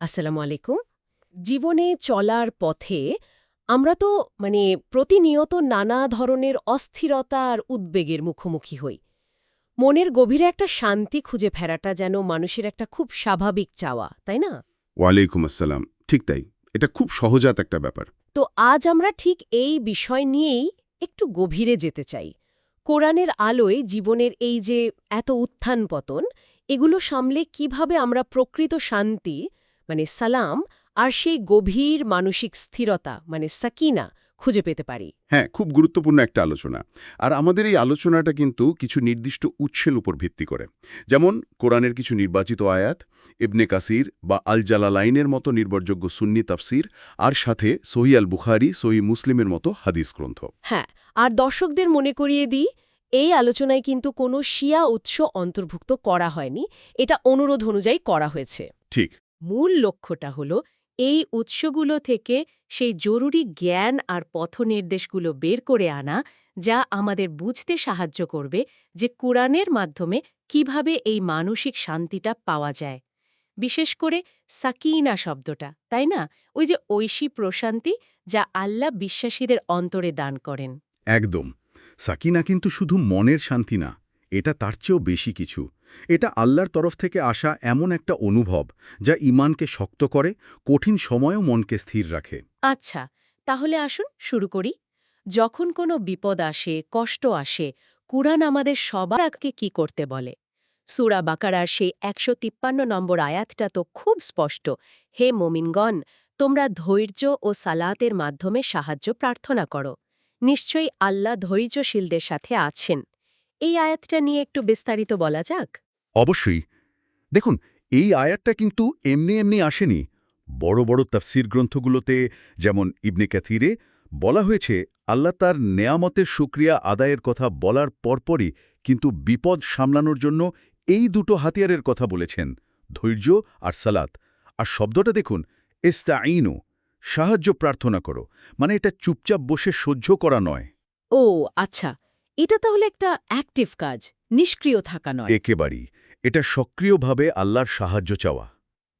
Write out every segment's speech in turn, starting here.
আসসালামু আলাইকুম। জীবনে চলার পথে আমরা তো মানে প্রতিনিয়ত নানা ধরনের অস্থিরতা আর উদ্বেগের মুখোমুখি হই। মনের গভীরে একটা শান্তি খুঁজে ফেরাটা যেন মানুষের একটা খুব স্বাভাবিক চাওয়া তাই না? ওয়ালাইকুম আসসালাম। ঠিক তাই। এটা খুব সহজাত একটা ব্যাপার। তো আজ আমরা ঠিক এই বিষয় নিয়েই একটু গভীরে যেতে চাই। কোরআনের আলোয় জীবনের এই যে এত উত্থান পতন এগুলো সামলে কীভাবে আমরা প্রকৃত শান্তি মানে সালাম আর সেই গভীর মানসিক স্থিরতা মানে সাকিনা খুঁজে পেতে পারি। হ্যাঁ খুব গুরুত্বপূর্ণ একটা আলোচনা। আর আমাদের এই আলোচনাটা কিন্তু কিছু নির্দিষ্ট উৎসের উপর ভিত্তি করে। যেমন কোরআনের কিছু নির্বাচিত আয়াত ইবনে কাসির বা আল জালালাইনের মতো নির্ভরযোগ্য সুন্নি তাফসির আর সাথে সহি আল বুখারি সহি মুসলিমের মতো হাদিস গ্রন্থ। হ্যাঁ আর দর্শকদের মনে করিয়ে দিই এই আলোচনায় কিন্তু কোনো শিয়া উৎস অন্তর্ভুক্ত করা হয়নি। এটা অনুরোধ অনুযায়ী করা হয়েছে। ঠিক। মূল লক্ষ্যটা হল এই উৎসগুলো থেকে সেই জরুরি জ্ঞান আর পথনির্দেশগুলো বের করে আনা, যা আমাদের বুঝতে সাহায্য করবে যে কোরআনের মাধ্যমে কীভাবে এই মানসিক শান্তিটা পাওয়া যায়। বিশেষ করে সাকিনা শব্দটা, তাই না? ওই যে ঐশী প্রশান্তি, যা আল্লাহ বিশ্বাসীদের অন্তরে দান করেন। একদম। সাকিনা কিন্তু শুধু মনের শান্তি না এটা তার চেয়েও বেশি কিছু। এটা আল্লাহর তরফ থেকে আসা এমন একটা অনুভব যা ইমানকে শক্ত করে, কঠিন সময়ও মনকে স্থির রাখে। আচ্ছা তাহলে আসুন শুরু করি। যখন কোনো বিপদ আসে, কষ্ট আসে, কুরআন আমাদের সবার আগে কি করতে বলে? সুরা বাকারার সেই একশো তিপ্পান্ন নম্বর আয়াতটা তো খুব স্পষ্ট। হে মোমিনগণ, তোমরা ধৈর্য ও সালাতের মাধ্যমে সাহায্য প্রার্থনা করো। নিশ্চয়ই আল্লাহ ধৈর্যশীলদের সাথে আছেন। এই আয়াতটা নিয়ে একটু বিস্তারিত বলা যাক? অবশ্যই। দেখুন এই আয়াতটা কিন্তু এমনি এমনি আসেনি। বড় বড় তাফসির গ্রন্থগুলোতে যেমন ইবনে ক্যাথিরে বলা হয়েছে আল্লাহ তার নেয়ামতের সুক্রিয়া আদায়ের কথা বলার পরপরই কিন্তু বিপদ সামলানোর জন্য এই দুটো হাতিয়ারের কথা বলেছেন ধৈর্য আর সালাত। আর শব্দটা দেখুন এস্তাইনু সাহায্য প্রার্থনা করো। মানে এটা চুপচাপ বসে সহ্য করা নয়। ও আচ্ছা। এটা তাহলে একটা অ্যাক্টিভ কাজ নিষ্ক্রিয় থাকা নয়। একেবারেই। এটা সক্রিয়ভাবে আল্লাহর সাহায্য চাওয়া।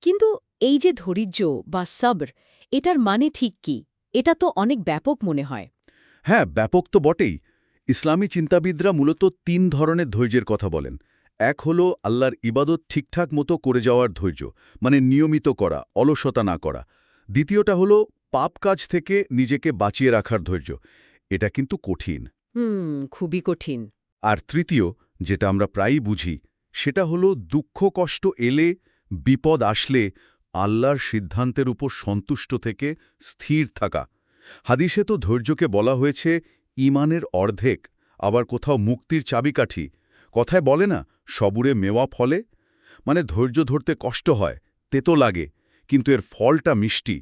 কিন্তু এই যে ধৈর্য বা সবর এটার মানে ঠিক কি? এটা তো অনেক ব্যাপক মনে হয়। হ্যাঁ ব্যাপক তো বটেই। ইসলামী চিন্তাবিদরা মূলত তিন ধরনের ধৈর্যের কথা বলেন। এক হলো আল্লাহর ইবাদত ঠিকঠাক মতো করে যাওয়ার ধৈর্য মানে নিয়মিত করা অলসতা না করা। দ্বিতীয়টা হলো পাপ কাজ থেকে নিজেকে বাঁচিয়ে রাখার ধৈর্য। এটা কিন্তু কঠিন। হুম খুবই কঠিন। আর তৃতীয় যেটা আমরা প্রায়ই বুঝি সেটা হলো দুঃখ কষ্ট এলে বিপদ আসলে আল্লাহর সিদ্ধান্তের উপর সন্তুষ্ট থেকে স্থির থাকা। হাদিসে তো ধৈর্যকে বলা হয়েছে ইমানের অর্ধেক আবার কোথাও মুক্তির চাবিকাঠি। কথায় বলে না সবুরে মেওয়া ফলে? মানে ধৈর্য ধরতে কষ্ট হয় তেতো লাগে কিন্তু এর ফলটা মিষ্টি।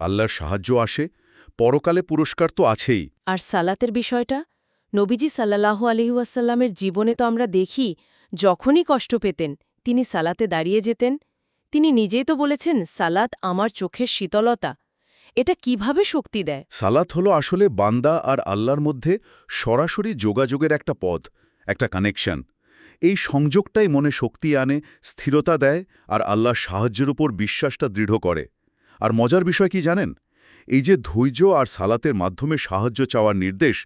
আল্লাহর সাহায্য আসে পরকালে পুরস্কার তো আছেই। আর সালাতের বিষয়টা? নবীজি সাল্লাহ আলহিউসাল্লামের জীবনে তো আমরা দেখি, যখনই কষ্ট পেতেন, তিনি সালাতে দাঁড়িয়ে যেতেন। তিনি নিজেই তো বলেছেন, সালাত আমার চোখের শীতলতা। এটা কীভাবে শক্তি দেয়? সালাত হলো আসলে বান্দা আর আল্লাহর মধ্যে সরাসরি যোগাযোগের একটা পথ, একটা কানেকশন। এই সংযোগটাই মনে শক্তি আনে, স্থিরতা দেয় আর আল্লাহর সাহায্যের উপর বিশ্বাসটা দৃঢ় করে। আর মজার বিষয় কি জানেন? এই যে ধৈর্য আর সালাতের মাধ্যমে সাহায্য চাওয়ার নির্দেশ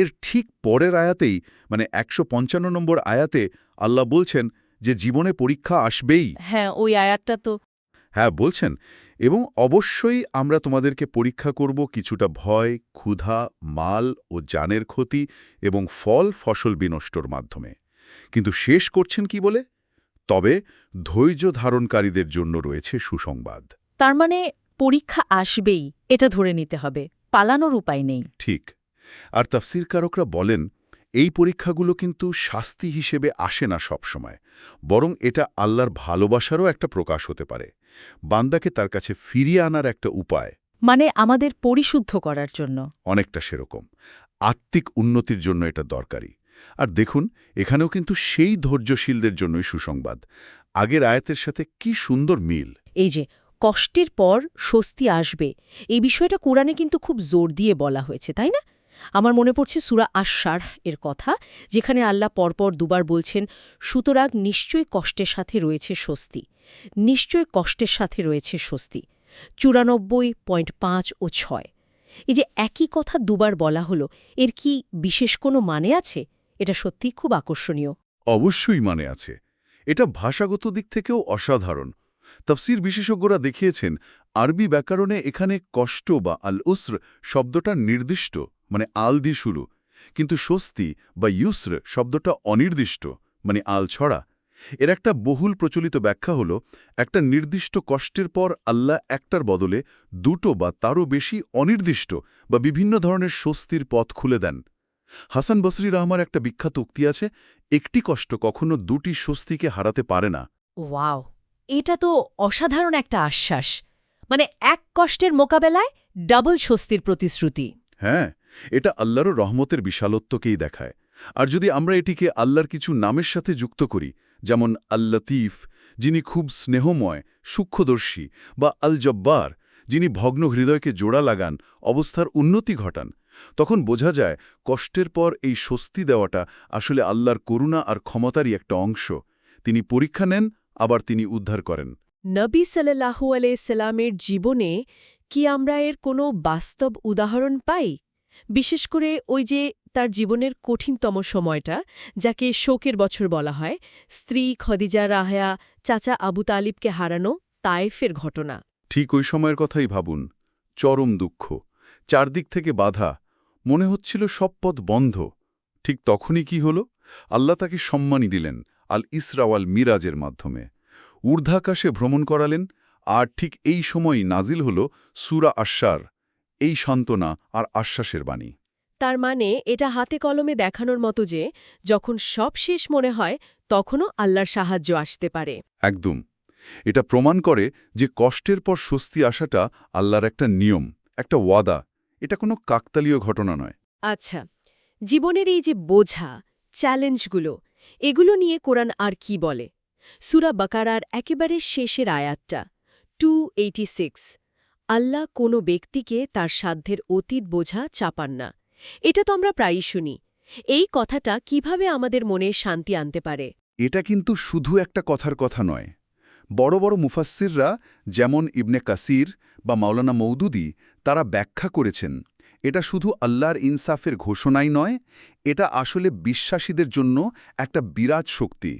এর ঠিক পরের আয়াতেই মানে একশো পঞ্চান্ন নম্বর আয়াতে আল্লাহ বলছেন যে জীবনে পরীক্ষা আসবেই। হ্যাঁ ওই আয়াতটা তো। হ্যাঁ বলছেন। এবং অবশ্যই আমরা তোমাদেরকে পরীক্ষা করব কিছুটা ভয় ক্ষুধা মাল ও জানের ক্ষতি এবং ফল ফসল বিনষ্টর মাধ্যমে। কিন্তু শেষ করছেন কি বলে? তবে ধৈর্য ধারণকারীদের জন্য রয়েছে সুসংবাদ। তার মানে পরীক্ষা আসবেই এটা ধরে নিতে হবে। পালানোর উপায় নেই। ঠিক। আর তাফসিরকারকরা বলেন এই পরীক্ষাগুলো কিন্তু শাস্তি হিসেবে আসে না সবসময় বরং এটা আল্লাহর ভালোবাসারও একটা প্রকাশ হতে পারে। বান্দাকে তার কাছে ফিরিয়ে আনার একটা উপায়। মানে আমাদের পরিশুদ্ধ করার জন্য। অনেকটা সেরকম। আত্মিক উন্নতির জন্য এটা দরকারি। আর দেখুন এখানেও কিন্তু সেই ধৈর্যশীলদের জন্যই সুসংবাদ। আগের আয়াতের সাথে কি সুন্দর মিল। এই যে কষ্টের পর স্বস্তি আসবে এই বিষয়টা কোরআনে কিন্তু খুব জোর দিয়ে বলা হয়েছে তাই না? আমার মনে পড়ছে সুরা আশার এর কথা, যেখানে আল্লাহ পরপর দুবার বলছেন, সুতরাং নিশ্চয় কষ্টের সাথে রয়েছে স্বস্তি। নিশ্চয় কষ্টের সাথে রয়েছে স্বস্তি। চুরানব্বই পয়েন্ট পাঁচ ও ছয়। এই যে একই কথা দুবার বলা হলো, এর কি বিশেষ কোনো মানে আছে? এটা সত্যি খুব আকর্ষণীয়। অবশ্যই মানে আছে। এটা ভাষাগত দিক থেকেও অসাধারণ। তফসির বিশেষজ্ঞরা দেখিয়েছেন, আরবি ব্যাকরণে এখানে কষ্ট বা আল উসর শব্দটা নির্দিষ্ট। মানে আল দি শুরু কিন্তু স্বস্তি বা ইউসর শব্দটা অনির্দিষ্ট মানে আল ছড়া। এর একটা বহুল প্রচলিত ব্যাখ্যা হল একটা নির্দিষ্ট কষ্টের পর আল্লাহ একটার বদলে দুটো বা তারও বেশি অনির্দিষ্ট বা বিভিন্ন ধরনের স্বস্তির পথ খুলে দেন। হাসান বসরি রহমার একটা বিখ্যাত উক্তি আছে একটি কষ্ট কখনো দুটি স্বস্তিকে হারাতে পারে না। ওয়াও এটা তো অসাধারণ একটা আশ্বাস। মানে এক কষ্টের মোকাবেলায় ডাবল স্বস্তির প্রতিশ্রুতি। হ্যাঁ এটা আল্লাহর রহমতের বিশালত্বকেই দেখায়। আর যদি আমরা এটিকে আল্লাহর কিছু নামের সাথে যুক্ত করি, যেমন আল্লাতিফ, যিনি খুব স্নেহময়, সূক্ষ্মদর্শী, বা আল জব্বার যিনি ভগ্ন হৃদয়কে জোড়া লাগান, অবস্থার উন্নতি ঘটান, তখন বোঝা যায় কষ্টের পর এই স্বস্তি দেওয়াটা আসলে আল্লাহর করুণা আর ক্ষমতারই একটা অংশ। তিনি পরীক্ষা নেন, আবার তিনি উদ্ধার করেন। নবী সাল্লাহু আলাইসাল্লামের জীবনে কি আমরা এর কোনো বাস্তব উদাহরণ পাই? বিশেষ করে ওই যে তার জীবনের কঠিনতম সময়টা, যাকে শোকের বছর বলা হয়, স্ত্রী খদিজা রাহায়া, চাচা আবু তালিবকে হারানো তায়েফের ঘটনা। ঠিক ওই সময়ের কথাই ভাবুন। চরম দুঃখ। চারদিক থেকে বাধা। মনে হচ্ছিল সব পথ বন্ধ। ঠিক তখনই কি হল? আল্লাহ তাকে সম্মানী দিলেন, আল ইসরাওয়াল মিরাজের মাধ্যমে। ঊর্ধ্বাকাশে ভ্রমণ করালেন, আর ঠিক এই সময়ই নাজিল হল সুরা আশ্বার এই সান্ত্বনা আর আশ্বাসের বাণী। তার মানে এটা হাতে কলমে দেখানোর মতো যে যখন সব শেষ মনে হয় তখনও আল্লাহর সাহায্য আসতে পারে। একদম। এটা প্রমাণ করে যে কষ্টের পর স্বস্তি আসাটা আল্লাহর একটা নিয়ম একটা ওয়াদা। এটা কোনো কাকতালীয় ঘটনা নয়। আচ্ছা জীবনের এই যে বোঝা চ্যালেঞ্জগুলো এগুলো নিয়ে কোরআন আর কি বলে? সুরা বাকারার একেবারে শেষের আয়াতটা টু আল্লাহ কোনো ব্যক্তিকে তার সাধ্যের অতীত বোঝা চাপান না। এটা তো আমরা প্রায়ই শুনি। এই কথাটা কীভাবে আমাদের মনে শান্তি আনতে পারে? এটা কিন্তু শুধু একটা কথার কথা নয়। বড় বড় মুফাসিররা যেমন ইবনে কাসির বা মাওলানা মৌদুদি তারা ব্যাখ্যা করেছেন, এটা শুধু আল্লাহর ইনসাফের ঘোষণাই নয়, এটা আসলে বিশ্বাসীদের জন্য একটা বিরাট শক্তি।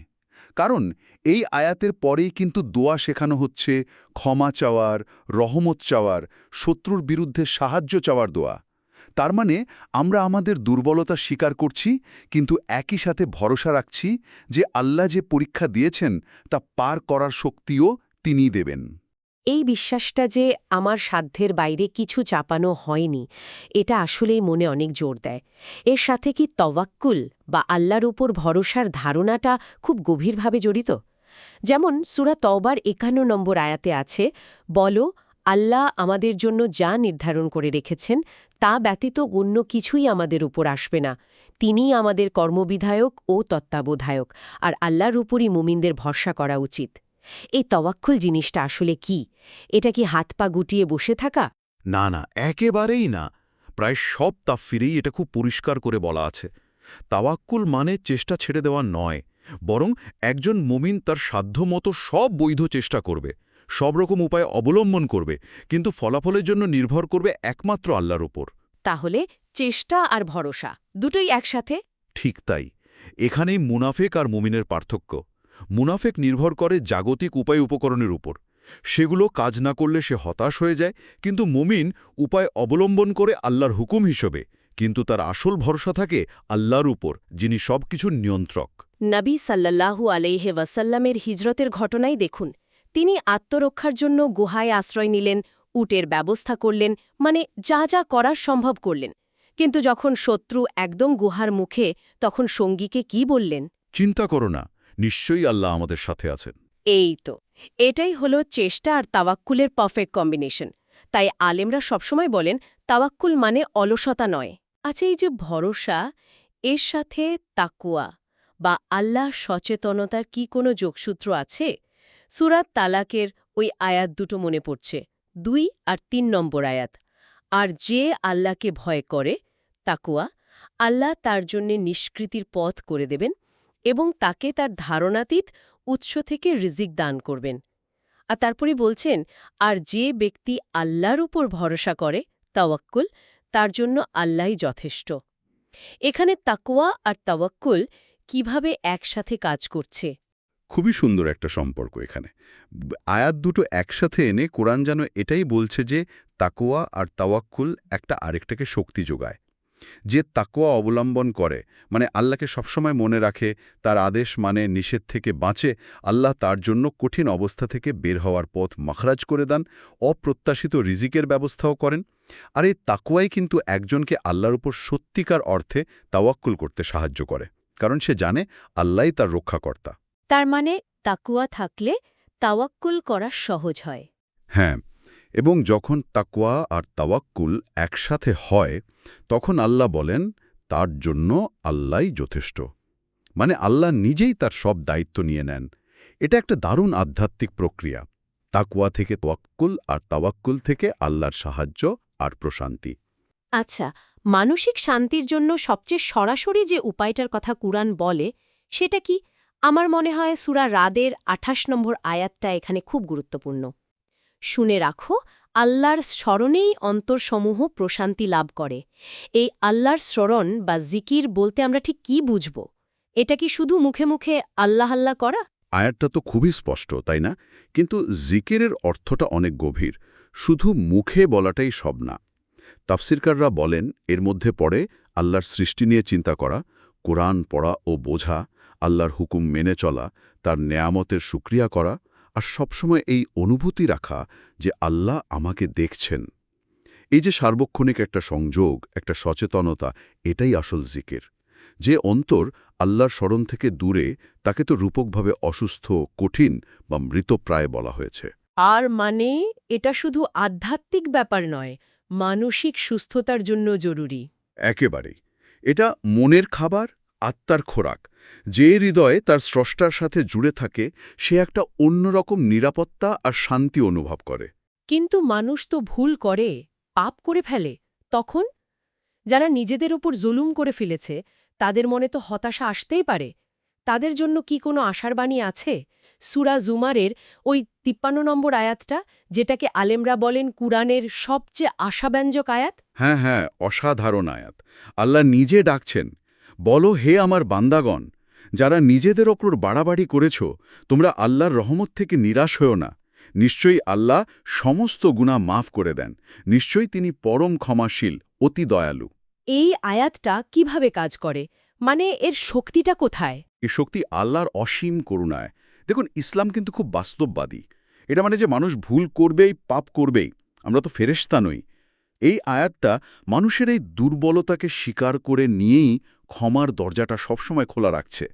কারণ এই আয়াতের পরেই কিন্তু দোয়া শেখানো হচ্ছে, ক্ষমা চাওয়ার, রহমত চাওয়ার, শত্রুর বিরুদ্ধে সাহায্য চাওয়ার দোয়া। তার মানে আমরা আমাদের দুর্বলতা স্বীকার করছি, কিন্তু একই সাথে ভরসা রাখছি যে আল্লাহ যে পরীক্ষা দিয়েছেন তা পার করার শক্তিও তিনি দেবেন। এই বিশ্বাসটা যে আমার সাধ্যের বাইরে কিছু চাপানো হয়নি, এটা আসলেই মনে অনেক জোর দেয়। এর সাথে কি তওয়াক্কুল বা আল্লাহর উপর ভরসার ধারণাটা খুব গভীরভাবে জড়িত? যেমন সুরা তওবার একান্ন নম্বর আয়াতে আছে, বলো, আল্লাহ আমাদের জন্য যা নির্ধারণ করে রেখেছেন, তা ব্যতীত অন্য কিছুই আমাদের উপর আসবে না। তিনিই আমাদের কর্মবিধায়ক ও তত্ত্বাবধায়ক, আর আল্লাহর উপরই মুমিনদের ভরসা করা উচিত। এই তওয়াক্কুল জিনিসটা আসলে কি? এটা কি হাত পা গুটিয়ে বসে থাকা? না না একেবারেই না। প্রায় সব তাফিরেই এটা খুব পরিষ্কার করে বলা আছে। তাওয়াক্কুল মানে চেষ্টা ছেড়ে দেওয়া নয় বরং একজন মুমিন তার সাধ্যমতো সব বৈধ চেষ্টা করবে সব রকম উপায় অবলম্বন করবে কিন্তু ফলাফলের জন্য নির্ভর করবে একমাত্র আল্লাহর উপর। তাহলে চেষ্টা আর ভরসা দুটোই একসাথে? ঠিক তাই। এখানেই মুনাফেক আর মুমিনের পার্থক্য। মুনাফেক নির্ভর করে জাগতিক উপায় উপকরণের উপর। সেগুলো কাজ না করলে সে হতাশ হয়ে যায় কিন্তু মুমিন উপায় অবলম্বন করে আল্লাহর হুকুম হিসেবে কিন্তু তার আসল ভরসা থাকে আল্লাহর উপর যিনি সব কিছুর নিয়ন্ত্রক। নবী সাল্লাল্লাহু আলাইহে ওয়াসাল্লামের হিজরতের ঘটনাই দেখুন। তিনি আত্মরক্ষার জন্য গুহায় আশ্রয় নিলেন উটের ব্যবস্থা করলেন মানে যা যা করার সম্ভব করলেন। কিন্তু যখন শত্রু একদম গুহার মুখে তখন সঙ্গীকে কি বললেন? চিন্তা করো না নিশ্চয়ই আল্লাহ আমাদের সাথে আছেন। এই তো এটাই হলো চেষ্টা আর তাওয়াক্কুলের পারফেক্ট কম্বিনেশন। তাই আলেমরা সবসময় বলেন, তাওয়াক্কুল মানে অলসতা নয়। আচ্ছা এই যে ভরসা, এর সাথে তাকুয়া বা আল্লাহ সচেতনতার কি কোনো যোগসূত্র আছে? সুরাত তালাকের ওই আয়াত দুটো মনে পড়ছে, দুই আর তিন নম্বর আয়াত। আর যে আল্লাহকে ভয় করে, তাকুয়া, আল্লাহ তার জন্যে নিষ্কৃতির পথ করে দেবেন এবং তাকে তার ধারণাতীত উৎস থেকে রিজিক দান করবেন। আর তারপরে বলছেন, আর যে ব্যক্তি আল্লাহর উপর ভরসা করে, তাওয়াক্কুল, তার জন্য আল্লাহই যথেষ্ট। এখানে তাকোয়া আর তাওয়াক্কুল কীভাবে একসাথে কাজ করছে? খুবই সুন্দর একটা সম্পর্ক এখানে। আয়াত দুটো একসাথে এনে কোরআন যেন এটাই বলছে যে তাকোয়া আর তাওয়াক্কুল একটা আরেকটাকে শক্তি যোগায়। যে তাকোয়া অবলম্বন করে মানে আল্লাহকে সবসময় মনে রাখে তার আদেশ মানে নিষেধ থেকে বাঁচে আল্লাহ তার জন্য কঠিন অবস্থা থেকে বের হওয়ার পথ মাখরাজ করে দেন অপ্রত্যাশিত রিজিকের ব্যবস্থাও করেন। আর এই তাকোয়াই কিন্তু একজনকে আল্লাহর উপর সত্যিকার অর্থে তাওয়াক্কুল করতে সাহায্য করে কারণ সে জানে আল্লাহই তার রক্ষাকর্তা। তার মানে তাকুয়া থাকলে তাওয়াক্কুল করা সহজ হয়। হ্যাঁ এবং যখন তাকওয়া আর তাওয়াক্কুল একসাথে হয়, তখন আল্লাহ বলেন, তার জন্য আল্লাহই যথেষ্ট। মানে আল্লাহ নিজেই তার সব দায়িত্ব নিয়ে নেন। এটা একটা দারুণ আধ্যাত্মিক প্রক্রিয়া। তাকওয়া থেকে তাওয়াক্কুল আর তাওয়াক্কুল থেকে আল্লাহর সাহায্য আর প্রশান্তি। আচ্ছা মানসিক শান্তির জন্য সবচেয়ে সরাসরি যে উপায়টার কথা কুরআন বলে, সেটা কি? আমার মনে হয় সুরা রাদের আঠাশ নম্বর আয়াতটা এখানে খুব গুরুত্বপূর্ণ। শুনে রাখো, আল্লাহর স্মরণেই অন্তরসমূহ প্রশান্তি লাভ করে। এই আল্লাহর স্মরণ বা জিকির বলতে আমরা ঠিক কি বুঝব? এটা কি শুধু মুখে মুখে আল্লাহ আল্লাহ করা? আয়াতটা তো খুবই স্পষ্ট, তাই না? কিন্তু জিকিরের অর্থটা অনেক গভীর। শুধু মুখে বলাটাই সব না। তাফসিরকাররা বলেন, এর মধ্যে পড়ে, আল্লাহর সৃষ্টি নিয়ে চিন্তা করা, কোরআন পড়া ও বোঝা, আল্লাহর হুকুম মেনে চলা, তার নেয়ামতের সুক্রিয়া করা আর সবসময় এই অনুভূতি রাখা যে আল্লাহ আমাকে দেখছেন। এই যে সার্বক্ষণিক একটা সংযোগ একটা সচেতনতা এটাই আসল জিকির। যে অন্তর আল্লাহর স্মরণ থেকে দূরে তাকে তো রূপকভাবে অসুস্থ কঠিন বা মৃতপ্রায় বলা হয়েছে। আর মানে এটা শুধু আধ্যাত্মিক ব্যাপার নয় মানসিক সুস্থতার জন্য জরুরি। একেবারেই। এটা মনের খাবার আত্মার খোরাক। যে হৃদয়ে তার স্রষ্টার সাথে জুড়ে থাকে সে একটা অন্যরকম নিরাপত্তা আর শান্তি অনুভব করে। কিন্তু মানুষ তো ভুল করে পাপ করে ফেলে। তখন? যারা নিজেদের ওপর জুলুম করে ফেলেছে তাদের মনে তো হতাশা আসতেই পারে। তাদের জন্য কি কোনো আশার বাণী আছে? সুরা জুমারের ওই তিপ্পান্ন নম্বর আয়াতটা যেটাকে আলেমরা বলেন কুরআনের সবচেয়ে আশাব্যঞ্জক আয়াত? হ্যাঁ হ্যাঁ অসাধারণ আয়াত। আল্লাহ নিজে ডাকছেন বলো হে আমার বান্দাগণ যারা নিজেদের ওপর বাড়াবাড়ি করেছ তোমরা আল্লাহর রহমত থেকে নিরাশ হও না। নিশ্চয়ই আল্লাহ সমস্ত গুণা মাফ করে দেন। নিশ্চয়ই তিনি পরম ক্ষমাশীল অতি দয়ালু। এই আয়াতটা কীভাবে কাজ করে? মানে এর শক্তিটা কোথায়? এ শক্তি আল্লাহর অসীম করুণায়। দেখুন ইসলাম কিন্তু খুব বাস্তববাদী। এটা মানে যে মানুষ ভুল করবেই পাপ করবেই। আমরা তো ফেরেশতা নই। এই আয়াতটা মানুষের এই দুর্বলতাকে স্বীকার করে নিয়েই ক্ষমার দরজাটা সবসময় খোলা রাখছে।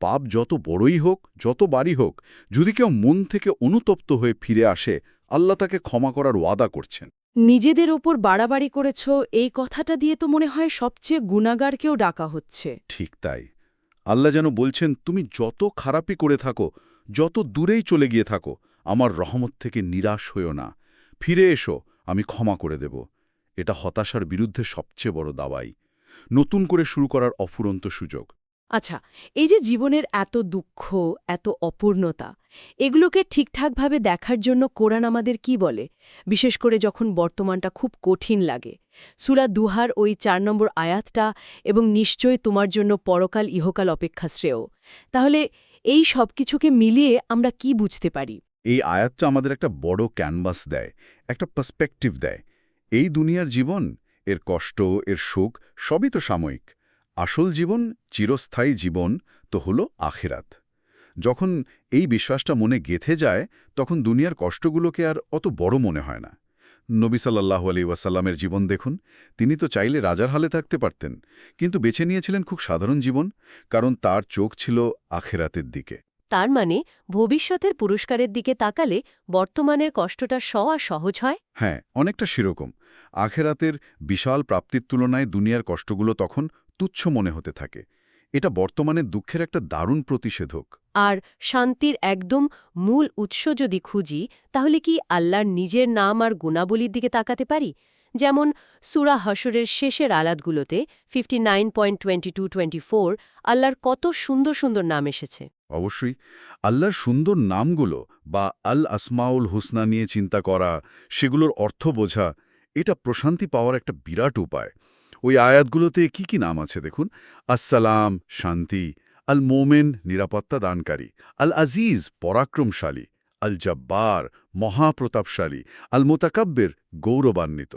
পাপ যত বড়ই হোক যত বাড়ি হোক যদি কেউ মন থেকে অনুতপ্ত হয়ে ফিরে আসে আল্লাহ তাকে ক্ষমা করার ওয়াদা করছেন। নিজেদের ওপর বাড়াবাড়ি করেছ এই কথাটা দিয়ে তো মনে হয় সবচেয়ে গুণাগারকেও ডাকা হচ্ছে। ঠিক তাই। আল্লাহ যেন বলছেন তুমি যত খারাপই করে থাকো যত দূরেই চলে গিয়ে থাকো আমার রহমত থেকে নিরাশ হইও না। ফিরে এসো আমি ক্ষমা করে দেব। এটা হতাশার বিরুদ্ধে সবচেয়ে বড় দাওয়াই। নতুন করে শুরু করার অফুরন্ত সুযোগ। আচ্ছা এই যে জীবনের এত দুঃখ এত অপূর্ণতা এগুলোকে ঠিকঠাকভাবে দেখার জন্য কোরআন আমাদের কি বলে? বিশেষ করে যখন বর্তমানটা খুব কঠিন লাগে। সুরা দুহার ওই চার নম্বর আয়াতটা এবং নিশ্চয় তোমার জন্য পরকাল ইহকাল অপেক্ষা শ্রেয়। তাহলে এই সব কিছুকে মিলিয়ে আমরা কি বুঝতে পারি? এই আয়াতটা আমাদের একটা বড় ক্যানভাস দেয় একটা পার্সপেক্টিভ দেয়। এই দুনিয়ার জীবন, এর কষ্ট, এর সুখ, সবই তো সাময়িক। আসল জীবন, চিরস্থায়ী জীবন, তো হলো আখেরাত। যখন এই বিশ্বাসটা মনে গেথে যায়, তখন দুনিয়ার কষ্টগুলোকে আর অত বড় মনে হয় না। নবী সাল্লাহ আলী ওয়াসাল্লামের জীবন দেখুন, তিনি তো চাইলে রাজার হালে থাকতে পারতেন, কিন্তু বেছে নিয়েছিলেন খুব সাধারণ জীবন, কারণ তার চোখ ছিল আখেরাতের দিকে। তার মানে ভবিষ্যতের পুরস্কারের দিকে তাকালে বর্তমানের কষ্টটা সওয়া সহজ হয়? হ্যাঁ অনেকটা সেরকম। আখেরাতের বিশাল প্রাপ্তির তুলনায় দুনিয়ার কষ্টগুলো তখন তুচ্ছ মনে হতে থাকে। এটা বর্তমানে দুঃখের একটা দারুণ প্রতিষেধক। আর শান্তির একদম মূল উৎস যদি খুঁজি তাহলে কি আল্লাহর নিজের নাম আর গুণাবলীর দিকে তাকাতে পারি? যেমন সুরা হসরের শেষের আলাদগুলোতে fifty nine point twenty two twenty four আল্লাহর কত সুন্দর সুন্দর নাম এসেছে। অবশ্যই, আল্লাহর সুন্দর নামগুলো বা আল আসমাউল হুসনা নিয়ে চিন্তা করা, সেগুলোর অর্থ বোঝা, এটা প্রশান্তি পাওয়ার একটা বিরাট উপায়। ওই আয়াতগুলোতে কি কি নাম আছে দেখুন? আসসালাম, শান্তি, আল মোমেন, নিরাপত্তা দানকারী, আল আজিজ, পরাক্রমশালী, আল জব্বার, মহাপ্রতাপশালী, আল মোতাকাব্যের গৌরবান্বিত।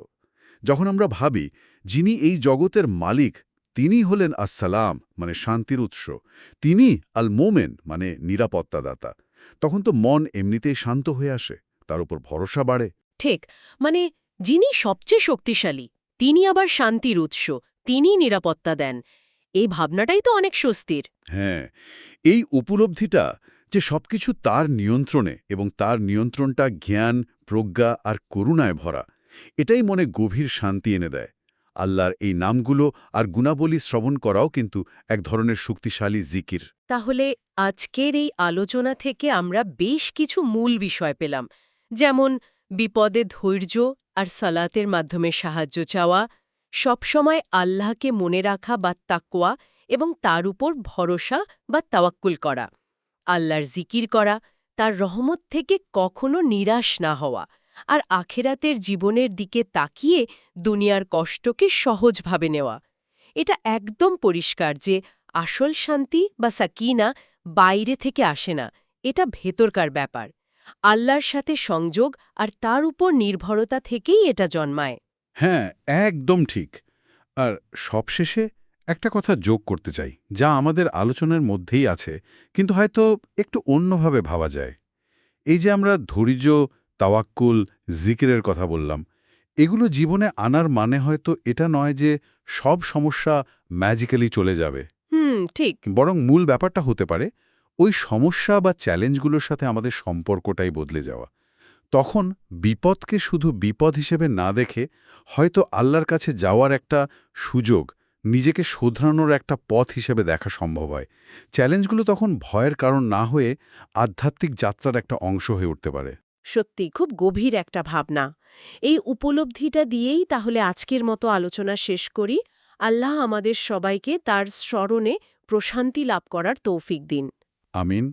যখন আমরা ভাবি যিনি এই জগতের মালিক তিনি হলেন আসসালাম মানে শান্তির উৎস। তিনি আল মোমেন মানে নিরাপত্তাদাতা। তখন তো মন এমনিতেই শান্ত হয়ে আসে তার উপর ভরসা বাড়ে। ঠিক মানে যিনি সবচেয়ে শক্তিশালী তিনি আবার শান্তির উৎস তিনি নিরাপত্তা দেন। এই ভাবনাটাই তো অনেক স্বস্তির। হ্যাঁ এই উপলব্ধিটা যে সবকিছু তার নিয়ন্ত্রণে এবং তার নিয়ন্ত্রণটা জ্ঞান প্রজ্ঞা আর করুণায় ভরা এটাই মনে গভীর শান্তি এনে দেয়। আল্লাহর এই নামগুলো আর গুণাবলী শ্রবণ করাও কিন্তু এক ধরনের শক্তিশালী জিকির। তাহলে আজকের এই আলোচনা থেকে আমরা বেশ কিছু মূল বিষয় পেলাম, যেমন বিপদে ধৈর্য আর সালাতের মাধ্যমে সাহায্য চাওয়া, সবসময় আল্লাহকে মনে রাখা বা তাকোয়া এবং তার উপর ভরসা বা তাওয়াক্কুল করা, আল্লাহর জিকির করা, তার রহমত থেকে কখনো নিরাশ না হওয়া। আর আখেরাতের জীবনের দিকে তাকিয়ে দুনিয়ার কষ্টকে সহজভাবে নেওয়া। এটা একদম পরিষ্কার যে আসল শান্তি বা সাকিনা বাইরে থেকে আসে না, এটা ভেতরকার ব্যাপার। আল্লাহর সাথে সংযোগ আর তার উপর নির্ভরতা থেকেই এটা জন্মায়। হ্যাঁ একদম ঠিক। আর সবশেষে একটা কথা যোগ করতে চাই, যা আমাদের আলোচনার মধ্যেই আছে, কিন্তু হয়তো একটু অন্যভাবে ভাবা যায়। এই যে আমরা ধৈর্য তাওয়াক্কুল জিকিরের কথা বললাম। এগুলো জীবনে আনার মানে হয়তো এটা নয় যে সব সমস্যা ম্যাজিক্যালি চলে যাবে। হুম ঠিক। বরং মূল ব্যাপারটা হতে পারে ওই সমস্যা বা চ্যালেঞ্জগুলোর সাথে আমাদের সম্পর্কটাই বদলে যাওয়া। তখন বিপদকে শুধু বিপদ হিসেবে না দেখে হয়তো আল্লাহর কাছে যাওয়ার একটা সুযোগ নিজেকে শোধরানোর একটা পথ হিসেবে দেখা সম্ভব হয়। চ্যালেঞ্জগুলো তখন ভয়ের কারণ না হয়ে আধ্যাত্মিক যাত্রার একটা অংশ হয়ে উঠতে পারে। সত্যি খুব গভীর একটা ভাবনা। এই উপলব্ধিটা দিয়েই তাহলে আজকের মতো আলোচনা শেষ করি। আল্লাহ আমাদের সবাইকে তার স্মরণে প্রশান্তি লাভ করার তৌফিক দিন। আমিন।